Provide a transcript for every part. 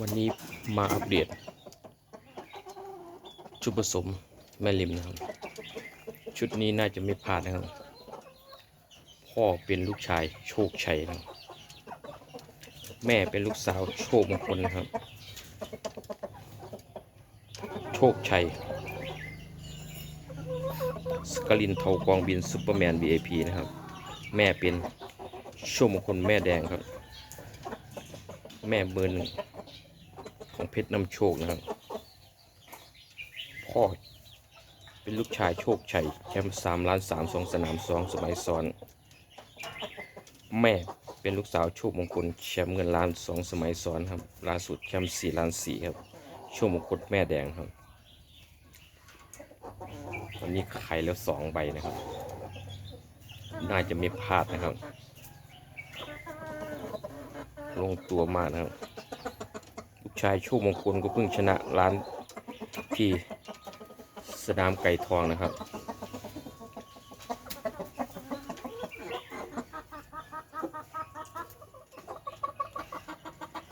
วันนี้มาอัปเดตชุดผสมแม่ริมนะครับ ชุดนี้น่าจะไม่พลาดนะครับ พ่อเป็นลูกชายโชคชัยนะแม่เป็นลูกสาวโชคมงคลนะครับ โชคชัยสกลินเทากองบินซูเปอร์แมน VIP นะครับ แม่เป็นโชคมงคลแม่แดงครับ แม่เบอร์หนึ่ง ของเพชรนำโชคนะครับ พ่อเป็นลูกชายโชคชัยแชมป์สามล้านสามสองสนามสองสมัยซ้อน แม่เป็นลูกสาวโชคมงคลแชมป์เงินล้านสองสมัยซ้อนครับล่าสุดแชมป์สี่ล้านสี่ครับโชคมงคลแม่แดงครับวันนี้ไข่แล้วสองใบนะครับ น่าจะไม่พลาดนะครับ ลงตัวมากนะครับ ชายชคมงคลก็เพิ่งชนะร้านที่สนามไก่ทองนะครับ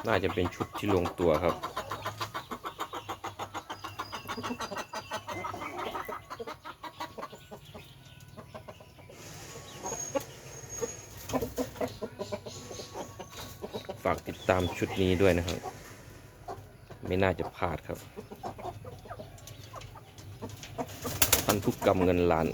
น่าจะเป็นชุดที่ลงตัวครับ ฝากติดตามชุดนี้ด้วยนะครับ ไม่น่าจะพลาดครับพันธุกกรรมเงินล้าน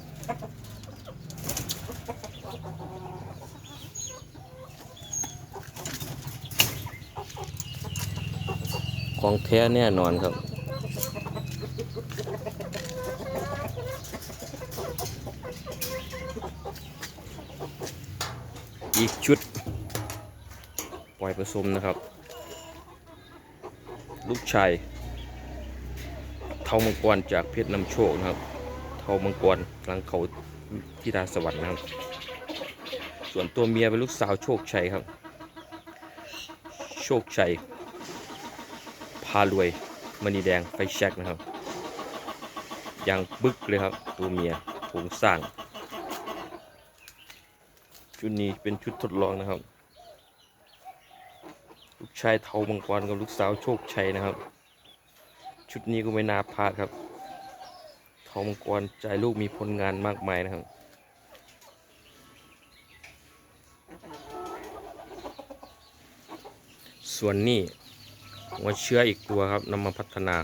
ของแท้แน่นอนครับอีกชุด ปล่อยผสมนะครับ ลูกชายเทามังกรจากเพชรนำโชคนะครับ เทามังกรหลังเขาที่ดาสวรรค์นะครับ ส่วนตัวเมียเป็นลูกสาวโชคชัยครับ โชคชัย พารวยมณีแดงไฟแช็กนะครับยังบึกเลยครับ ตัวเมียโครงสร้าง ชุดนี้เป็นชุดทดลองนะครับ ชายเทามังกรกับลูกสาวโชคชัยนะครับ ชุดนี้ก็ไม่น่าพลาดครับ เทามังกรใจลูกมีผลงานมากมายนะครับส่วนนี้หัวเชื้ออีกตัวครับนำมาพัฒนา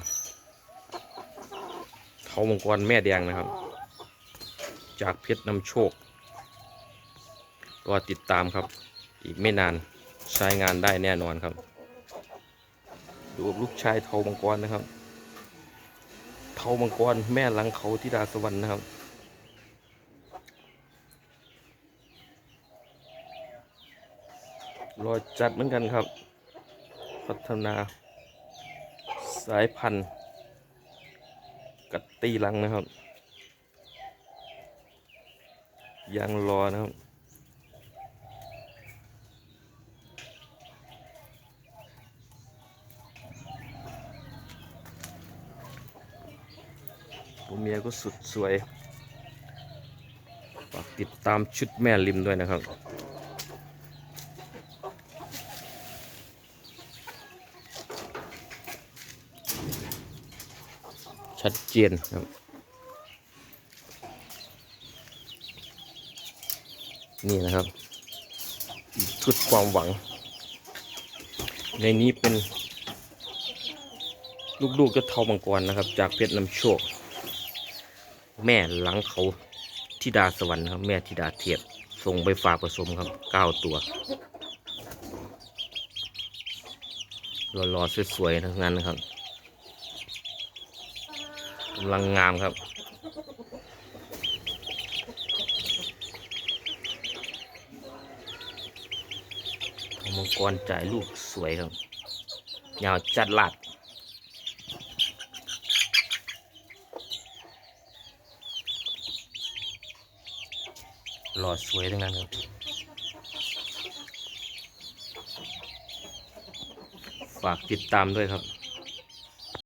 เทามังกรแม่แดงนะครับ จากเพชรนำโชคก็ติดตามครับ อีกไม่นานใช้งานได้แน่นอนครับ ดูลูกชายเทามังกรนะครับ เทามังกรแม่หลังเขาที่ดาสวรรค์นะครับรอจัดเหมือนกันครับ พัฒนา สายพันธุ์ กัดตีลังนะครับยังรอนะครับ ตัวเมียก็สุดสวยฝากติดตามชุดแม่ริมด้วยนะครับชัดเจนครับ นี่นะครับชุดความหวัง ในนี้เป็น ลูกๆเจะเทามังกรนะครับ จากเพชรนำโชค แม่หลังเขาทิดาสวรรค์ครับ แม่ทิดาเทียบส่งไปฝากผสมครับเก้าตัวรอๆสวยๆทั้งนั้นนะครับกำลังงามครับมังกรจ่ายลูกสวยครับยาวจัดลัด หล่อสวยทั้งนั้นครับฝากติดตามด้วยครับ